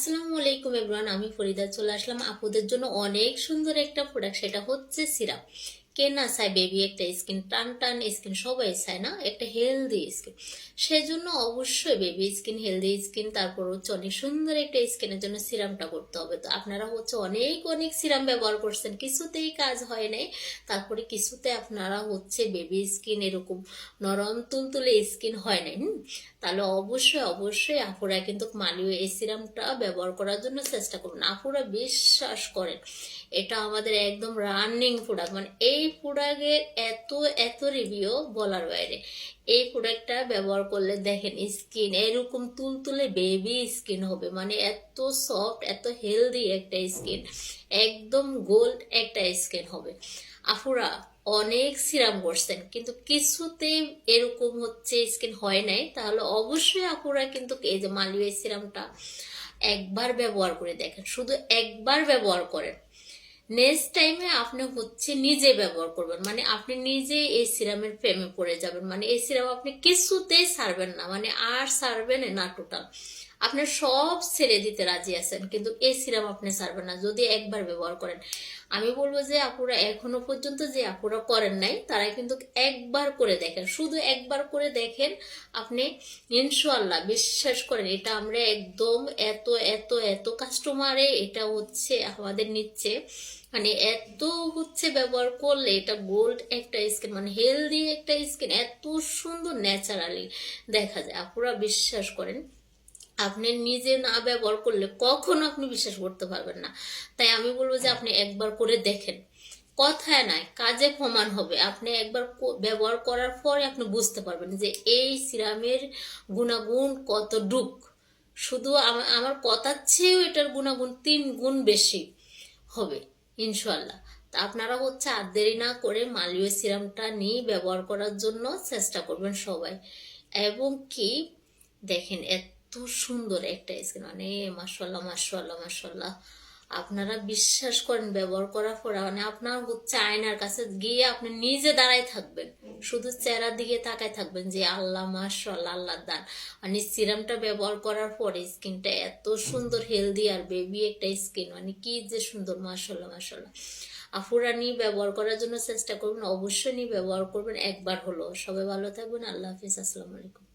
আসসালামু আলাইকুম এভরান আমি ফরিদা চলে আসলাম। আপুদের জন্য অনেক সুন্দর একটা প্রোডাক্ট সেটা হচ্ছে সিরাপ। কে না চায় বেবি একটা স্কিন টান টান স্কিন সবাই চায় না, একটা হেলদি স্কিন সেজন্য অবশ্যই বেবি স্কিন হেলদি স্কিন তারপর হচ্ছে অনেক সুন্দর একটা স্কিনের জন্য সিরামটা করতে হবে। তো আপনারা হচ্ছে অনেক অনেক সিরাম ব্যবহার করছেন, কিছুতেই কাজ হয় নাই। তারপরে কিছুতে আপনারা হচ্ছে বেবি স্কিন এরকম নরম তুলতুলে স্কিন হয় নাই, হুম? তাহলে অবশ্যই অবশ্যই আপুরা কিন্তু মালিও এই সিরামটা ব্যবহার করার জন্য চেষ্টা করুন। আপুরা বিশ্বাস করেন, এটা আমাদের একদম রানিং প্রোডাক্ট মানে এই প্রোডাক্টের এত এত রিভিউ বলার বাইরে। এই প্রোডাক্টটা ব্যবহার করলে দেখেন স্কিন এরকম তুলতুলে বেবি স্কিন হবে। মানে এত সফট এত হেলদি একটা স্কিন একদম গোল্ড একটা স্কিন হবে। আফুরা অনেক সিরাম করছেন, কিন্তু কিছুতেই এরকম হচ্ছে স্কিন হয় নাই। তাহলে অবশ্যই আপুরা কিন্তু এই যে মালিয়া সিরামটা একবার ব্যবহার করে দেখেন। শুধু একবার ব্যবহার করেন। নেক্সট টাইমে আপনি হচ্ছে নিজে ব্যবহার করবেন। মানে আপনি নিজে এই সিরামের প্রেমে পড়ে যাবেন। মানে এই সিরাম আপনি কিছুতেই সারবেন না। মানে আর সারবেন না টোটাল আপনি সব ছেড়ে দিতে রাজি আছেন, কিন্তু এই সিরাম আপনি ছাড়বেন না, যদি একবার ব্যবহার করেন। আমি বলব যে আপুরা এখনও পর্যন্ত যে আপুরা করেন নাই, তারা কিন্তু একবার করে দেখেন। শুধু একবার করে দেখেন, আপনি ইনশাল্লাহ বিশ্বাস করেন, এটা আমরা একদম এত এত এত কাস্টমারে এটা হচ্ছে আমাদের নিচ্ছে। মানে এত হচ্ছে ব্যবহার করলে এটা গোল্ড একটা স্কিন মানে হেলদি একটা স্কিন এত সুন্দর ন্যাচারালি দেখা যায়। আপুরা বিশ্বাস করেন। আপনি নিজে না ব্যবহার করলে কখনো আপনি বিশ্বাস করতে পারবেন না। তাই আমি বলব যে আপনি একবার করে দেখেন। কথায় নয়, কাজে প্রমাণ হবে। আপনি একবার ব্যবহার করার পরে আপনি বুঝতে পারবেন যে এই সিরামের গুণাগুণ কত ডুক শুধু আমা- আমার কথার চেয়েও এটার গুণাগুণ তিন গুণ বেশি হবে ইনশাল্লাহ তা আপনারা হচ্ছে আর দেরি না করে মালিয় সিরামটা নিয়ে ব্যবহার করার জন্য চেষ্টা করবেন সবাই। এবং কি, দেখেন এত সুন্দর একটা স্কিন মানে মাসাল্লাহ মাসাল্লাহ মাসাল্লাহ আপনারা বিশ্বাস করেন, ব্যবহার করার পর মানে আপনার হচ্ছে আয়নার কাছে গিয়ে আপনি নিজে দাঁড়াই থাকবেন। শুধু চেহারার দিকে তাকায় থাকবেন যে, আল্লাহ মাসাল্লাহ আল্লাহ দান। মানে সিরামটা ব্যবহার করার পরে স্কিনটা এত সুন্দর হেলদি আর বেবি একটা স্কিন মানে কি যে সুন্দর মাসাল্লাহ মাসাল্লাহ আফুরা নিয়ে ব্যবহার করার জন্য চেষ্টা করবেন, অবশ্যই নিয়ে ব্যবহার করবেন একবার হলো সবাই ভালো থাকবেন, আল্লাহ হাফিজ, আসসালামু আলাইকুম।